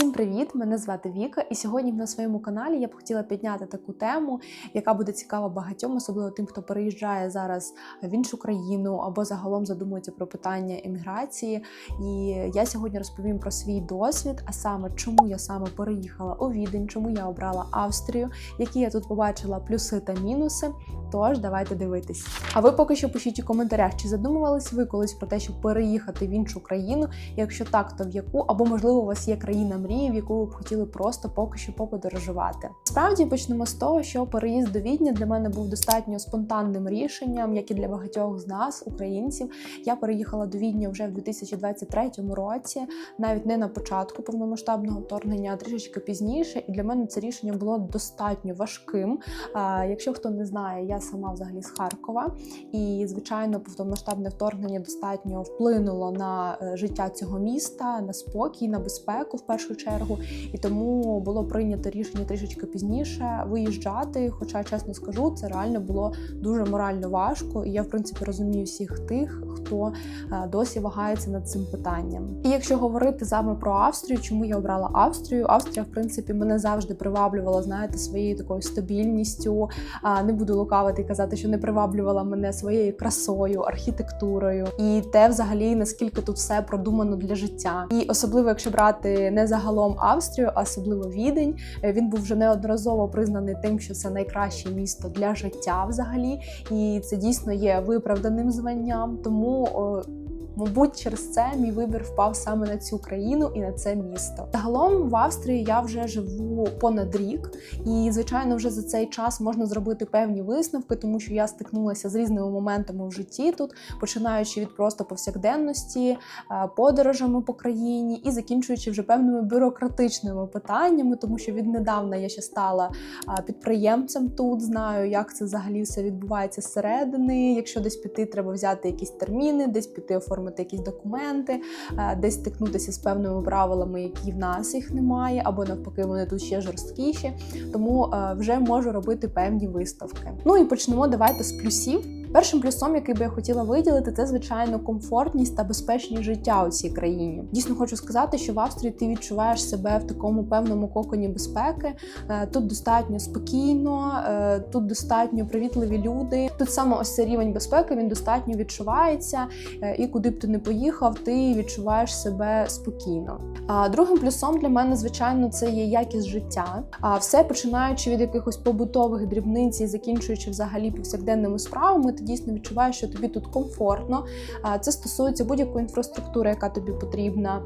Всім привіт! Мене звати Віка, і сьогодні на своєму каналі я б хотіла підняти таку тему, яка буде цікава багатьом, особливо тим, хто переїжджає зараз в іншу країну або загалом задумується про питання еміграції. І я сьогодні розповім про свій досвід, а саме чому я саме переїхала у Відень, чому я обрала Австрію, які я тут побачила плюси та мінуси. Тож давайте дивитись. А ви поки що пишіть у коментарях, чи задумувались ви колись про те, щоб переїхати в іншу країну? Якщо так, то в яку або можливо у вас є країна мрії, в яку б хотіли просто поки що поподорожувати. Справді почнемо з того, що переїзд до Відня для мене був достатньо спонтанним рішенням, як і для багатьох з нас, українців. Я переїхала до Відня вже в 2023 році, навіть не на початку повномасштабного вторгнення, а трішечки пізніше. І для мене це рішення було достатньо важким. А, Якщо хто не знає, я сама взагалі з Харкова, і звичайно, повномасштабне вторгнення достатньо вплинуло на е, життя цього міста, на спокій, на безпеку в першу чергу. І тому було прийнято рішення трішечки пізніше виїжджати. Хоча, чесно скажу, це реально було дуже морально важко. І я, в принципі, розумію всіх тих, хто е, досі вагається над цим питанням. І якщо говорити саме про Австрію, чому я обрала Австрію? Австрія, в принципі, мене завжди приваблювала, знаєте, своєю такою стабільністю. Не буду лукавити і казати, що не приваблювала мене своєю красою, архітектурою і те, взагалі, наскільки тут все продумано для життя. І особливо, якщо брати не загалом Австрію, а особливо Відень, е, він був вже неодноразово признаний тим, що це найкраще місто для життя взагалі, і це дійсно є виправданим званням. Тому Мабуть, через це мій вибір впав саме на цю країну і на це місто. Загалом в Австрії я вже живу понад рік, і звичайно, вже за цей час можна зробити певні висновки, тому що я стикнулася з різними моментами в житті тут, починаючи від просто повсякденності, е, подорожами по країні і закінчуючи вже певними бюрократичними питаннями, тому що віднедавна я ще стала е, підприємцем тут. Знаю, як це взагалі все відбувається зсередини. Якщо десь піти, треба взяти якісь терміни, десь піти оформити якісь документи, е, десь стикнутися з певними правилами, які в нас їх немає, або навпаки, вони тут ще жорсткіші. Тому е, вже можу робити певні виставки. Ну і почнемо давайте з плюсів. Першим плюсом, який би я хотіла виділити, це звичайно комфортність та безпечність життя у цій країні. Дійсно хочу сказати, що в Австрії ти відчуваєш себе в такому певному коконі безпеки. Е, тут достатньо спокійно, е, тут достатньо привітливі люди. Тут саме ось цей рівень безпеки він достатньо відчувається, е, і куди б ти не поїхав, ти відчуваєш себе спокійно. А другим плюсом для мене, звичайно, це є якість життя. А все починаючи від якихось побутових дрібниць і закінчуючи взагалі повсякденними справами ти дійсно відчуваєш, що тобі тут комфортно. Це стосується будь-якої інфраструктури, яка тобі потрібна.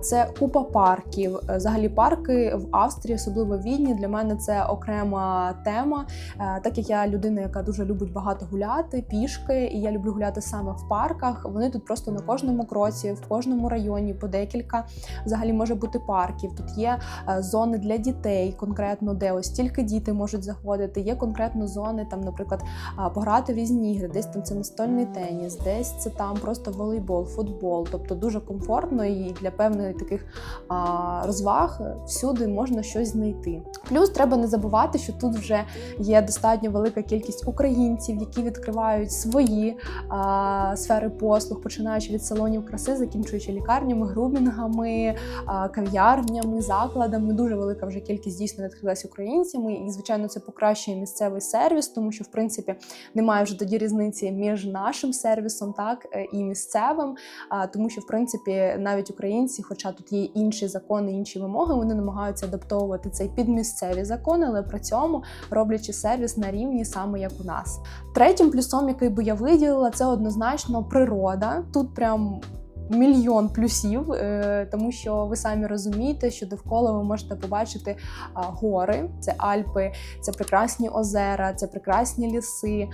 Це купа парків. Е, взагалі, парки в Австрії, особливо в Відні, для мене це окрема тема. Е, так як я людина, яка дуже любить багато гуляти, пішки, і я люблю гуляти саме в парках. Вони тут просто на кожному кроці, в кожному районі, по декілька взагалі може бути парків. Тут є е, зони для дітей, конкретно де ось тільки діти можуть заходити. Є конкретно зони, там, наприклад, пограти в різні різні ігри, десь там це настольний теніс, десь це там просто волейбол, футбол. Тобто дуже комфортно і для певних таких а, розваг всюди можна щось знайти. Плюс треба не забувати, що тут вже є достатньо велика кількість українців, які відкривають свої а, сфери послуг, починаючи від салонів краси, закінчуючи лікарнями, грумінгами, а, кав'ярнями, закладами. Дуже велика вже кількість дійсно відкрилась українцями, і звичайно це покращує місцевий сервіс, тому що в принципі немає вже тоді різниці між нашим сервісом, так е, і місцевим, тому що в принципі навіть українці, хоча тут є інші закони, інші вимоги, вони намагаються адаптовувати цей під місцеві закони, але при цьому роблячи сервіс на рівні саме як у нас. Третім плюсом, який би я виділила, це однозначно природа. Тут прям мільйон плюсів, е, тому що ви самі розумієте, що довкола ви можете побачити гори, це Альпи, це прекрасні озера, це прекрасні ліси.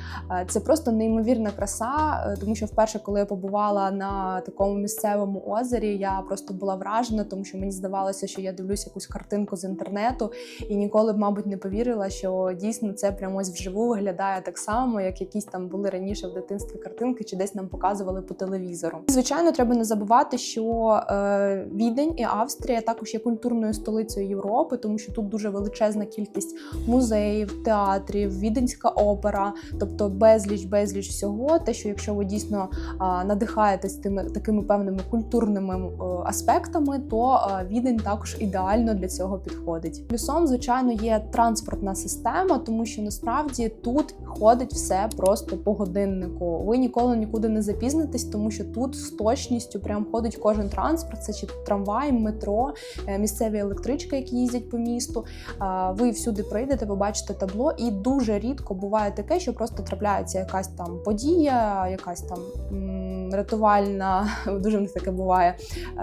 Це просто неймовірна краса. Е, тому що вперше, коли я побувала на такому місцевому озері, я просто була вражена, тому що мені здавалося, що я дивлюся якусь картинку з інтернету, і ніколи б, мабуть, не повірила, що дійсно це прямо ось вживу виглядає так само, як якісь там були раніше в дитинстві картинки, чи десь нам показували по телевізору. Звичайно, треба не забувати, що е, Відень і Австрія також є культурною столицею Європи, тому що тут дуже величезна кількість музеїв, театрів, віденська опера, тобто безліч, безліч всього. Те, що якщо ви дійсно надихаєтесь тими такими певними культурними е, аспектами, то е, Відень також ідеально для цього підходить. Плюсом, звичайно, є транспортна система, тому що насправді тут ходить все просто по годиннику. Ви ніколи нікуди не запізнитесь, тому що тут з точністю прям ходить кожен транспорт. Це чи трамвай, метро, е, місцеві електрички, які їздять по місту. Ви всюди прийдете, побачите табло, і дуже рідко буває таке, що просто трапляється якась там подія, якась там рятувальна. Дуже в них таке буває.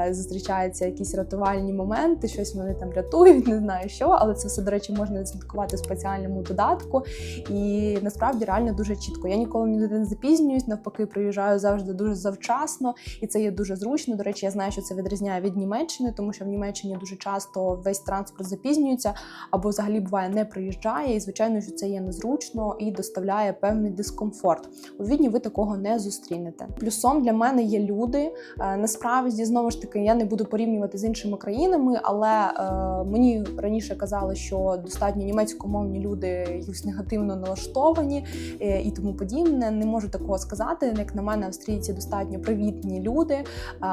е, Зустрічаються якісь рятувальні моменти, щось вони там рятують, не знаю що, але це все, до речі, можна відслідкувати в спеціальному додатку. І насправді реально дуже чітко. Я ніколи ніде не запізнююсь, навпаки, приїжджаю завжди дуже завчасно, і це є дуже зручно. До речі, я знаю, що це відрізняє від Німеччини, тому що в Німеччині дуже часто весь транспорт запізнюється або взагалі буває не приїжджає. І звичайно, що це є незручно і доставляє певний дискомфорт. У Відні ви такого не зустрінете. Плюсом для мене є люди. Е, Насправді, знову ж таки, я не буду порівнювати з іншими країнами, але е, мені раніше казали, що достатньо німецькомовні люди якось негативно налаштовані е, і тому подібне. Не можу такого сказати. Як на мене, австрійці достатньо привітні люди, е,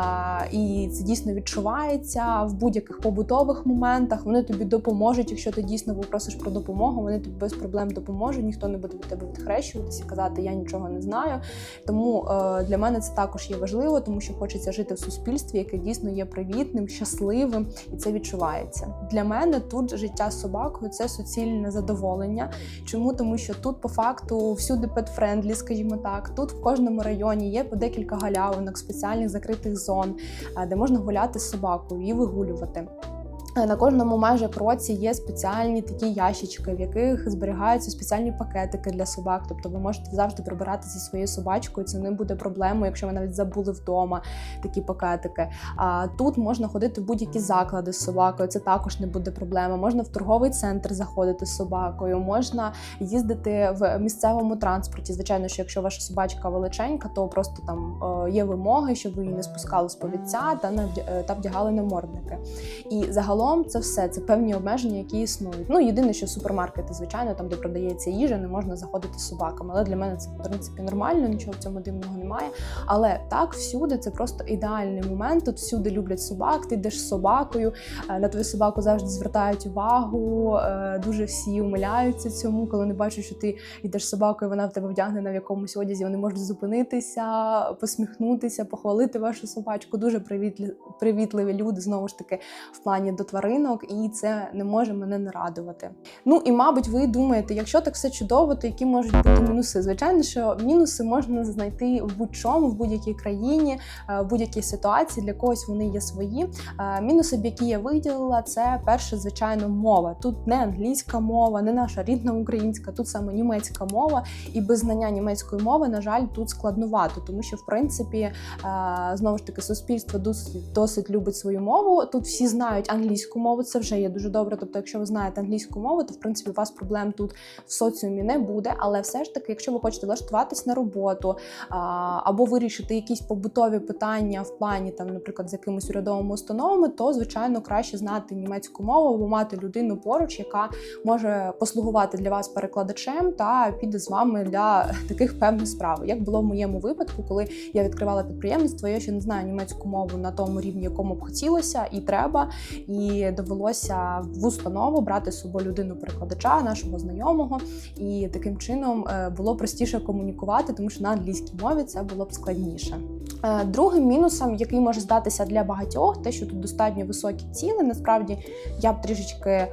і це дійсно відчувається в будь-яких побутових моментах. Вони тобі допоможуть, якщо ти дійсно попросиш про допомогу. Вони тобі без проблем допоможуть. Ніхто не буде від тебе відхрещуватися і казати Я нічого не знаю. Тому е, для мене це також є важливо, тому що хочеться жити в суспільстві, яке дійсно є привітним, щасливим, і це відчувається. Для мене тут життя з собакою це суцільне задоволення. Чому? Тому що тут по факту всюди петфрендлі, скажімо так. Тут в кожному районі є по декілька галявинок, спеціальних закритих зон, е, де можна гуляти з собакою і вигулювати. Е, На кожному майже кроці є спеціальні такі ящички, в яких зберігаються спеціальні пакетики для собак. Тобто ви можете завжди прибирати зі своєю собачкою. Це не буде проблемою, якщо ви навіть забули вдома такі пакетики. А тут можна ходити в будь-які заклади з собакою. Це також не буде проблема. Можна в торговий центр заходити з собакою, можна їздити в місцевому транспорті. Звичайно, що якщо ваша собачка величенька, то просто там е, є вимоги, щоб ви її не спускали з повідця та е, та вдягали намордники. І загалом це все це певні обмеження, які існують. Ну єдине, що супермаркети, звичайно, там де продається їжа, не можна заходити з собаками. Але для мене це в принципі нормально, нічого в цьому дивного немає. Але так всюди це просто ідеальний момент. Тут всюди люблять собак. Ти йдеш з собакою, е, на твою собаку завжди звертають увагу. е, Дуже всі умиляються цьому, коли не бачать, що ти йдеш з собакою, вона в тебе вдягнена в якомусь одязі. Вони можуть зупинитися, посміхнутися, похвалити вашу собачку. Дуже привітливі люди знову ж таки в плані до тваринок, і це не може мене не радувати. Ну і мабуть, ви думаєте, якщо так все чудово, то які можуть бути мінуси? Звичайно, що мінуси можна знайти в будь-чому, в будь-якій країні, е, в будь-якій ситуації. Для когось вони є свої. Е, Мінуси, які я виділила, це перше, звичайно, мова. Тут не англійська мова, не наша рідна українська, тут саме німецька мова. І без знання німецької мови, на жаль, тут складновато, тому що в принципі е, знову ж таки суспільство досить досить любить свою мову. Тут всі знають англійську мову, це вже є дуже добре. Тобто, якщо ви знаєте англійську мову, то в принципі у вас проблем тут в соціумі не буде. Але все ж таки, якщо ви хочете влаштуватись на роботу або вирішити якісь побутові питання в плані там, наприклад, з якимись урядовими установами, то звичайно краще знати німецьку мову або мати людину поруч, яка може послугувати для вас перекладачем та піде з вами для таких певних справ. Як було в моєму випадку, коли я відкривала підприємництво, я ще не знаю німецьку мову на тому рівні, якому б хотілося, і треба. І довелося в установу брати з собою людину-перекладача, нашого знайомого, і таким чином е, було простіше комунікувати, тому що на англійській мові це було б складніше. Е, Другим мінусом, який може здатися для багатьох, те, що тут достатньо високі ціни. Насправді я б трішечки е,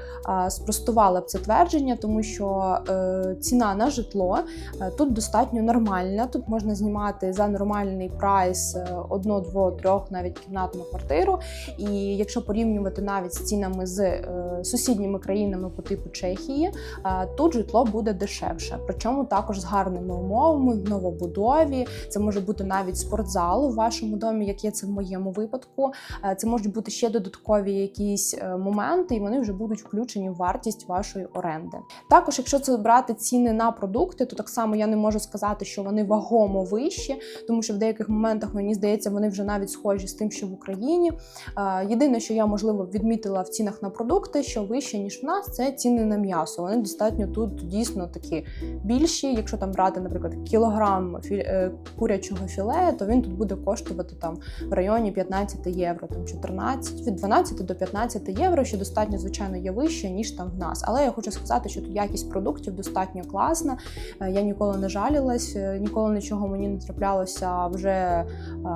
спростувала б це твердження, тому що ціна на житло тут достатньо нормальна. Тут можна знімати за нормальний прайс одну, дву, трьох, навіть кімнатну квартиру. І якщо порівнювати навіть з цінами з е, сусідніми країнами по типу Чехії, е, тут житло буде дешевше. Причому також з гарними умовами в новобудові. Це може бути навіть спортзал у вашому домі, як є це в моєму випадку. Е, Це можуть бути ще додаткові якісь моменти, і вони вже будуть включені в вартість вашої оренди. Також, якщо це брати ціни на продукти, то так само я не можу сказати, що вони вагомо вищі, тому що в деяких моментах мені здається, вони вже навіть схожі з тим, що в Україні. Єдине, що я можливо відмітила в цінах на продукти, що вище ніж в нас, це ціни на м'ясо. Вони достатньо тут дійсно такі більші. Якщо там брати, наприклад, кілограм е, курячого філе, то він тут буде коштувати там в районі 15 євро, там 14, від 12 до 15 євро, що достатньо, звичайно, є вище, ніж там в нас. Але я хочу сказати, що тут якість продуктів достатньо класна. Е, Я ніколи не жалілась, е, ніколи нічого мені не траплялося вже,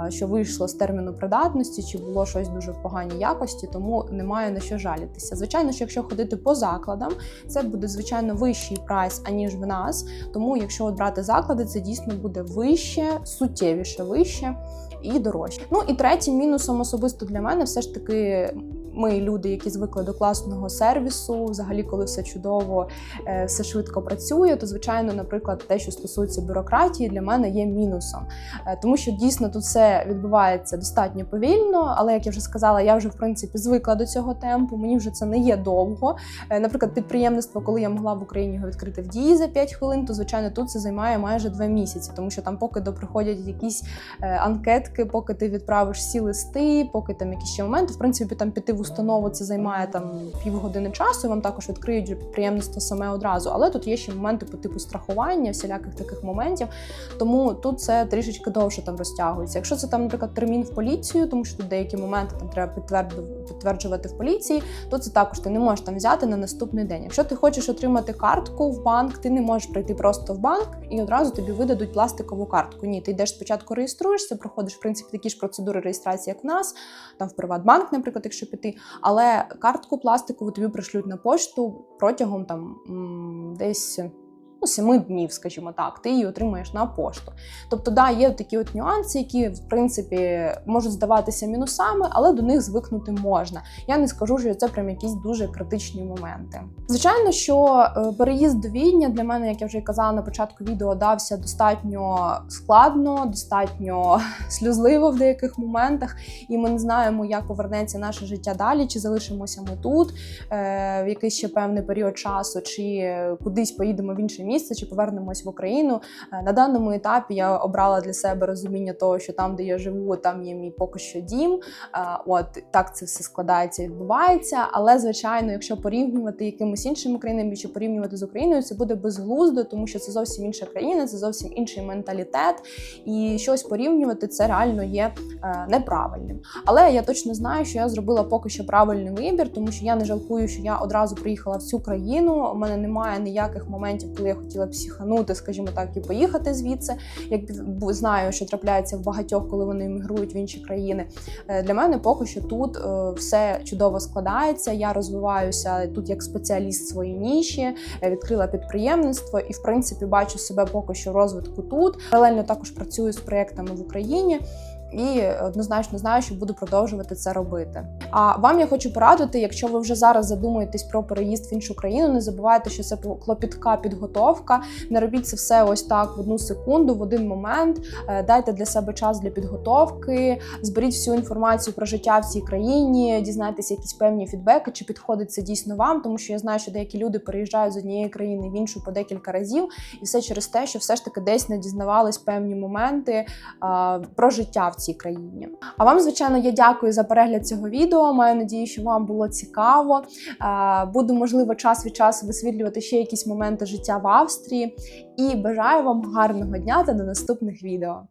що вийшло з терміну придатності, чи було щось дуже в поганій якості, тому немає на що жалітися. Звичайно, що якщо ходити по закладам, це буде звичайно вищий прайс, аніж в нас. Тому, якщо от брати заклади, це дійсно буде вище, суттєвіше вище і дорожче. Ну і третім мінусом особисто для мене все ж таки. Ми люди, які звикли до класного сервісу, взагалі, коли все чудово, е, все швидко працює, то звичайно, наприклад, те, що стосується бюрократії, для мене є мінусом, Е, тому що дійсно тут все відбувається достатньо повільно. Але як я вже сказала, я вже в принципі звикла до цього темпу. Мені вже це не є довго. Е, Наприклад, підприємництво, коли я могла в Україні його відкрити в дії за 5 хвилин, то звичайно тут це займає майже 2 місяці, тому що там, поки доприходять якісь анкетки, поки ти відправиш всі листи, поки там якісь ще моменти, в принципі, там піти в установу це займає там півгодини часу. і Вам також відкриють підприємництво саме одразу. Але тут є ще моменти по типу страхування, всіляких таких моментів. Тому тут це трішечки довше там розтягується. Якщо це там, наприклад, термін в поліцію, тому що тут деякі моменти там треба підтверджувати в поліції, то це також ти не можеш там взяти на наступний день. Якщо ти хочеш отримати картку в банк, ти не можеш прийти просто в банк і одразу тобі видадуть пластикову картку. Ні, ти йдеш спочатку реєструєшся, проходиш в принципі такі ж процедури реєстрації, як в нас, там в Приватбанк, наприклад, якщо піти. Але картку пластикову тобі пришлють на пошту протягом там десь. Ну, семи днів, скажімо так, ти її отримаєш на пошту. Тобто, да, є такі от нюанси, які в принципі можуть здаватися мінусами, але до них звикнути можна. Я не скажу, що це прям якісь дуже критичні моменти. Звичайно, що е, переїзд до Відня для мене, як я вже казала на початку відео, дався достатньо складно, достатньо сльозливо в деяких моментах, і ми не знаємо, як повернеться наше життя далі, чи залишимося ми тут е, в якийсь ще певний період часу, чи кудись поїдемо в інше місце, чи повернемось в Україну. Е, На даному етапі я обрала для себе розуміння того, що там, де я живу, там є мій поки що дім. Е, От так це все складається і відбувається. Але звичайно, якщо порівнювати якимось іншими країнами, чи порівнювати з Україною, це буде безглуздо, тому що це зовсім інша країна, це зовсім інший менталітет, і щось порівнювати це реально є е, неправильним. Але я точно знаю, що я зробила поки що правильний вибір, тому що я не жалкую, що я одразу приїхала в цю країну. У мене немає ніяких моментів, коли я хотіла психанути, скажімо так, і поїхати звідси. Як знаю, що трапляється в багатьох, коли вони емігрують в інші країни. Е, Для мене поки що тут е, все чудово складається. Я розвиваюся тут як спеціаліст в своїй ніші, е, відкрила підприємництво і, в принципі, бачу себе поки що в розвитку тут. Паралельно також працюю з проєктами в Україні. І однозначно знаю, що буду продовжувати це робити. А вам я хочу порадити, якщо ви вже зараз задумуєтесь про переїзд в іншу країну, не забувайте, що це клопітка підготовка. Не робіть це все ось так в одну секунду, в один момент. Е, Дайте для себе час для підготовки, зберіть всю інформацію про життя в цій країні, дізнайтеся якісь певні фідбеки, чи підходить це дійсно вам, тому що я знаю, що деякі люди переїжджають з однієї країни в іншу по декілька разів, і все через те, що все ж таки десь не дізнавались певні моменти про життя в цій країні. А вам, звичайно, я дякую за перегляд цього відео. Маю надію, що вам було цікаво. Буду, можливо, час від часу висвітлювати ще якісь моменти життя в Австрії. І бажаю вам гарного дня та до наступних відео.